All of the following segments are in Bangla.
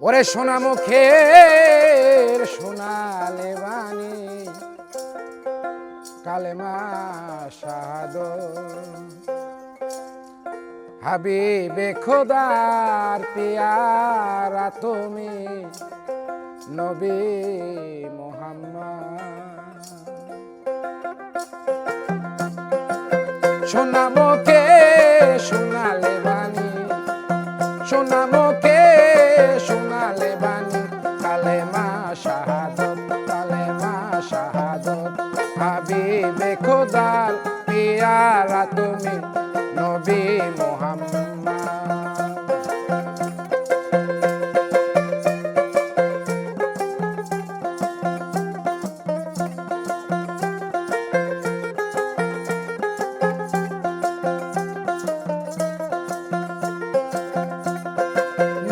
ওরে সোনা মুখের সোনালে বাণী কালেমা শাহাদ হাবিবে খোদার পিয়ারা তুমি, নবী মোহাম্মদ। সোনা মুখে সোনালে বাণী সোনা শাহাদত কালে মা শাহাদত। হাবিবে খোদার পিয়ারা তুমি নবী মোহাম্মদ।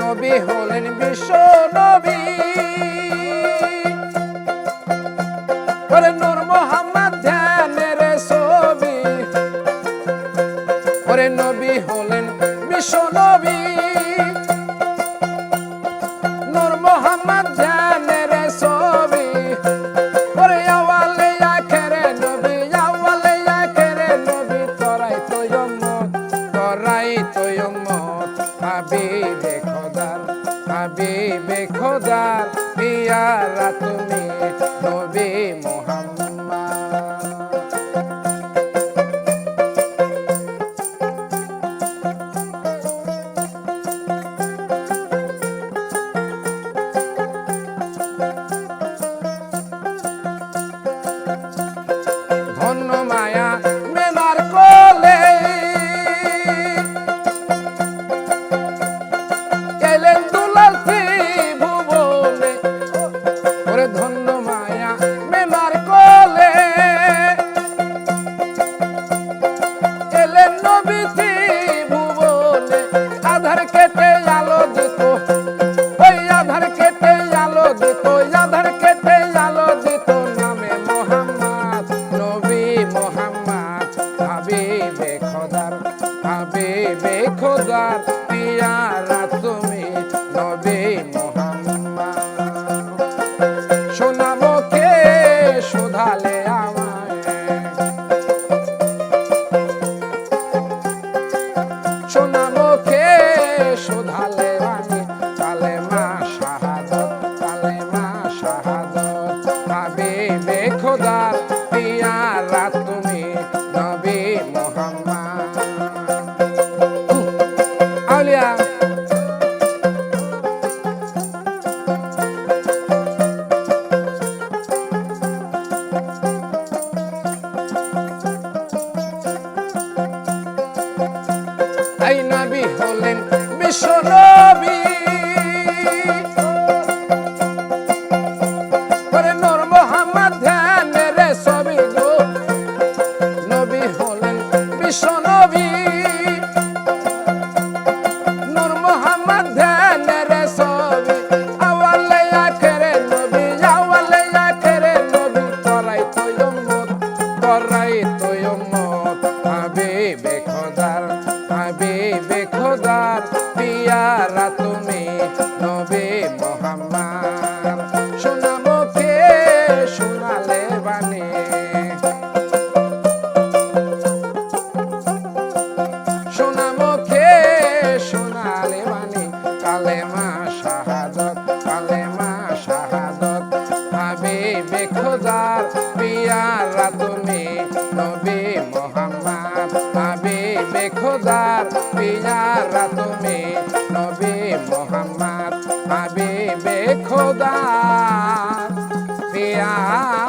নবী হলেন বিশ্ব খোদার পিয়ারা তুমি। কেটে আলো দিত। ওই আধার কেটে আলো দিত আধার কেটে আলো দিত। নামে মোহাম্মদ, নবী মোহাম্মদ। হাবিবে খোদার হাবিবে খোদার পিয়ারা। আউলিয়া এই নবী হলেন বিশ্ব হাবিবে খোদার হাবিবে খোদার পিয়ারা তুমি। খোদার পিয়ারা তুমি নবী মোহাম্মদ। নবী খোদার পিয়ারা তুমি নবী মোহাম্মদ। নবী খোদার পিয়ার